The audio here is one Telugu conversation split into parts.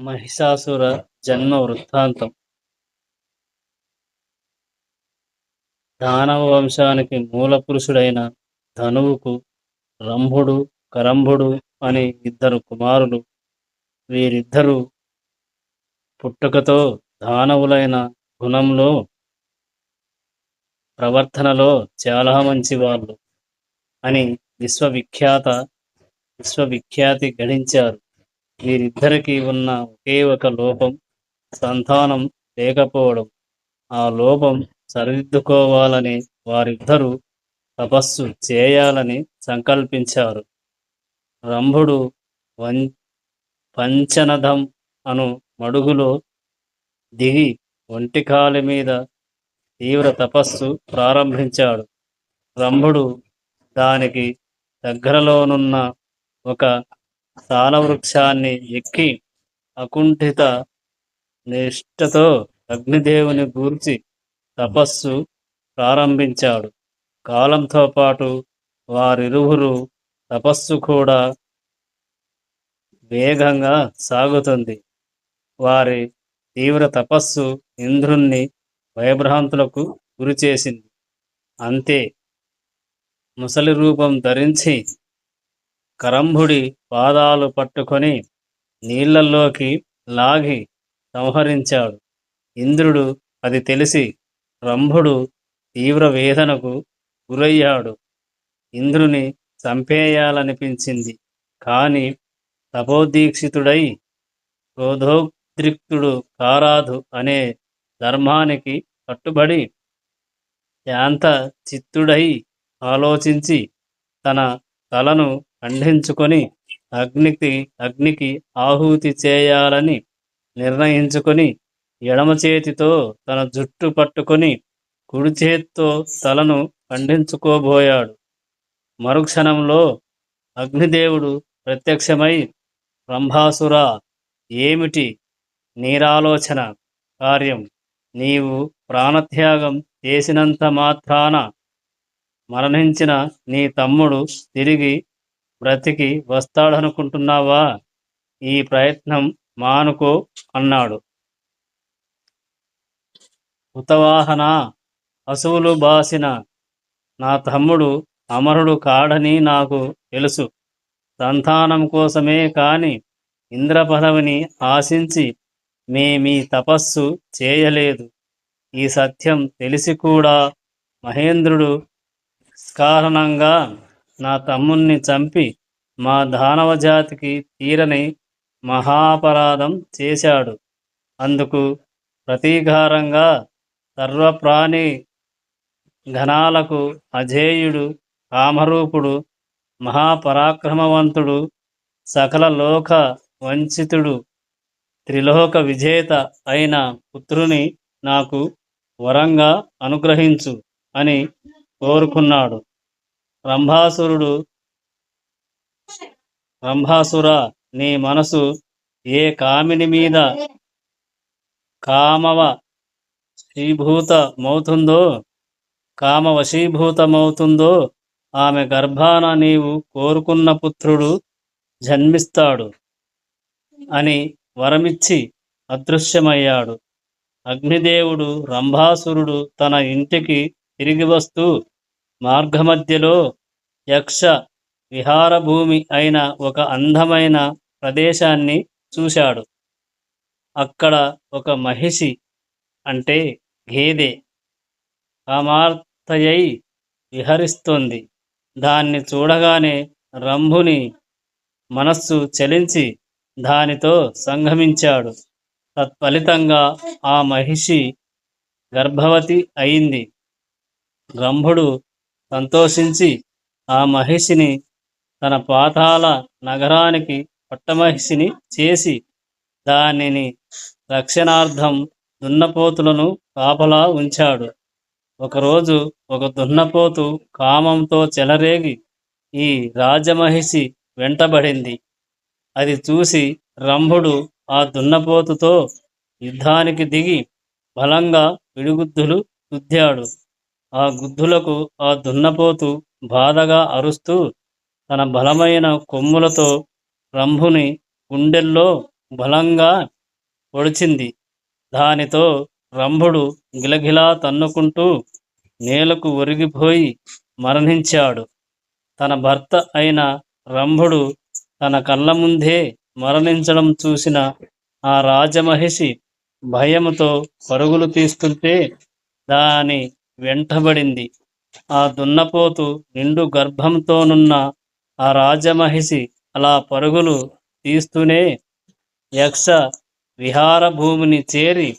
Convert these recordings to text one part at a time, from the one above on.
మహిషాసుర జన్మ వృత్తాంతం. దానవ వంశానికి మూల పురుషుడైన ధనువుకు రంభుడు కరంభుడు అనే ఇద్దరు కుమారులు. వీరిద్దరూ పుట్టుకతో దానవులైన గుణంలో ప్రవర్తనలో చాలా మంచి వాళ్ళు అని విశ్వవిఖ్యాత విశ్వవిఖ్యాతి గడించారు. వీరిద్దరికీ ఉన్న ఒకే ఒక లోపం సంతానం లేకపోవడం. ఆ లోపం సరిదిద్దుకోవాలని వారిద్దరూ తపస్సు చేయాలని సంకల్పించారు. రంభుడు వం పంచనదం అను మడుగులో దిగి ఒంటికాలి మీద తీవ్ర తపస్సు ప్రారంభించాడు. రంభుడు దానికి దగ్గరలోనున్న ఒక వృక్షాన్ని ఎక్కి అకుంఠిత నిష్టతో అగ్నిదేవుని గూర్చి తపస్సు ప్రారంభించాడు. కాలంతో పాటు వారిరువురు తపస్సు కూడా వేగంగా సాగుతుంది. వారి తీవ్ర తపస్సు ఇంద్రుణ్ణి భయభ్రాంతులకు గురిచేసింది. అంతే. ముసలి రూపం ధరించి కరంభుడి పాదాలు పట్టుకొని నీళ్ళలోకి లాగి సంహరించాడు. ఇంద్రుడు అది తెలిసి రంభుడు తీవ్ర వేదనకు గురయ్యాడు. ఇంద్రుని చంపేయాలనిపించింది. కాని తపోదీక్షితుడై క్రోధోద్రిక్తుడు కారాధు అనే ధర్మానికి కట్టుబడి శాంత చిత్తుడై ఆలోచించి తన తలను ఖండించుకొని అగ్నికి అగ్నికి ఆహుతి చేయాలని నిర్ణయించుకొని ఎడమ చేతితో తన జుట్టు పట్టుకొని కుడి చేత్తో తలను ఖండించుకోబోయాడు మరుక్షణంలో అగ్నిదేవుడు ప్రత్యక్షమై బ్రహ్మాసుర ఏమిటి నీరాలోచన? కార్యం నీవు ప్రాణత్యాగం చేసినంత మాత్రాన మరణించిన నీ తమ్ముడు తిరిగి బ్రతికి వస్తాడనుకుంటున్నావా? ఈ ప్రయత్నం మానుకో అన్నాడు. ఉతవాహన అసువులు బాసిన నా తమ్ముడు అమరుడు కాడని నాకు తెలుసు. సంతానం కోసమే కాని ఇంద్రపదవిని ఆశించి మేమీ తపస్సు చేయలేదు. ఈ సత్యం తెలిసి కూడా మహేంద్రుడు కారణంగా నా తమ్ముణ్ణి చంపి మా దానవ జాతికి తీరని మహాపరాధం చేశాడు. అందుకు ప్రతీకారంగా సర్వప్రాణి ఘనాలకు అజేయుడు కామరూపుడు మహాపరాక్రమవంతుడు సకల లోక వంచితుడు త్రిలోక విజేత అయిన పుత్రుని నాకు వరంగా అనుగ్రహించు అని కోరుకున్నాడు. రంభాసురుడు రంభాసుర నీ మనసు ఏ కామిని మీద కామవ శీభూతమవుతుందో కామ వశీభూతమవుతుందో ఆమె గర్భాన నీవు కోరుకున్న పుత్రుడు జన్మిస్తాడు అని వరమిచ్చి అదృశ్యమయ్యాడు. అగ్నిదేవుడు రంభాసురుడు తన ఇంటికి తిరిగి వస్తూ మార్గమధ్యలో యక్ష విహారభూమి అయిన ఒక అందమైన ప్రదేశాన్ని చూశాడు. అక్కడ ఒక మహిషి అంటే గేదె కామార్థయై విహరిస్తోంది. దాన్ని చూడగానే రంభుని మనస్సు చలించి దానితో సంగమించాడు. తత్ఫలితంగా ఆ మహిషి గర్భవతి అయింది. రంభుడు సంతోషించి ఆ మహిషిని తన పాతాల నగరానికి పట్టమహిషిని చేసి దానిని రక్షణార్థం దున్నపోతులను కాపలా ఉంచాడు. ఒకరోజు ఒక దున్నపోతు కామంతో చెలరేగి ఈ రాజమహిషి వెంటబడింది. అది చూసి రంభుడు ఆ దున్నపోతుతో యుద్ధానికి దిగి బలంగా విడుగుద్దులు తుద్దాడు ఆ గుద్దులకు ఆ దున్నపోతు బాధగా అరుస్తూ తన బలమైన కొమ్ములతో రంభుని గుండెల్లో బలంగా పొడిచింది. దానితో రంభుడు గిలగిలా తన్నుకుంటూ నేలకు ఒరిగిపోయి మరణించాడు. తన భర్త అయిన రంభుడు తన కళ్ళ ముందే మరణించడం చూసిన ఆ రాజమహిషి భయముతో పరుగులు తీస్తుంటే దాని వెంటబడింది. ఆ దున్నపోతు నిండు గర్భంతోనున్న ఆ రాజమహిషి అలా పరుగులు తీస్తూనే యక్ష విహార భూమిని చేరి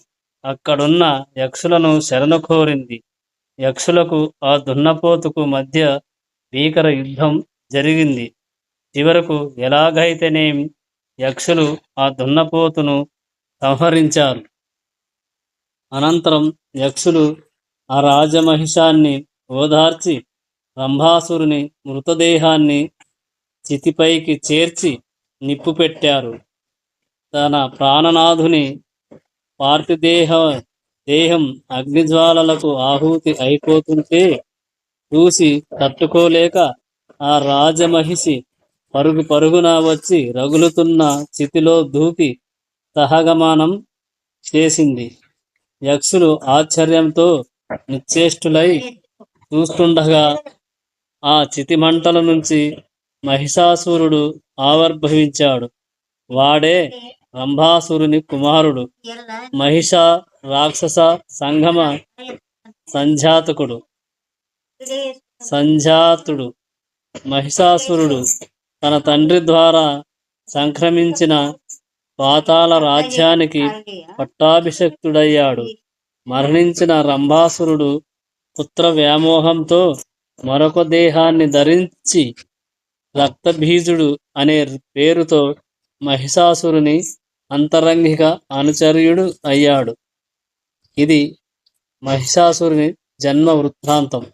అక్కడున్న యక్షులను శరణు కోరింది యక్షులకు ఆ దున్నపోతుకు మధ్య భీకర యుద్ధం జరిగింది. చివరకు ఎలాగైతేనేమి యక్షులు ఆ దున్నపోతును సంహరించారు. అనంతరం యక్షులు ఆ రాజమహిషాన్ని ఓదార్చి రంభాసురుని మృతదేహాన్ని చితిపైకి చేర్చి నిప్పు పెట్టారు తన ప్రాణనాథుని పార్థిదేహ దేహం అగ్నిజ్వాలలకు ఆహుతి అయిపోతుంటే చూసి తట్టుకోలేక ఆ రాజమహిషి పరుగు పరుగున వచ్చి రగులుతున్న చితిలో దూకి సహగమనం చేసింది. యక్షులు ఆశ్చర్యంతో నిశ్చేష్టులై చూస్తుండగా ఆ చితిమంటల నుంచి మహిషాసురుడు ఆవిర్భవించాడు. వాడే రంభాసురుని కుమారుడు మహిష రాక్షస సంగమ సంజాతకుడు. సంజాతుడు. మహిషాసురుడు తన తండ్రి ద్వారా సంక్రమించిన పాతాల రాజ్యానికి పట్టాభిషక్తుడయ్యాడు. మరణించిన రంభాసురుడు పుత్ర వ్యామోహంతో మరొక దేహాన్ని ధరించి రక్తబీజుడు అనే పేరుతో మహిషాసురుని అంతరంగిక అనుచర్యుడు అయ్యాడు. ఇది మహిషాసురుని జన్మ వృత్తాంతం.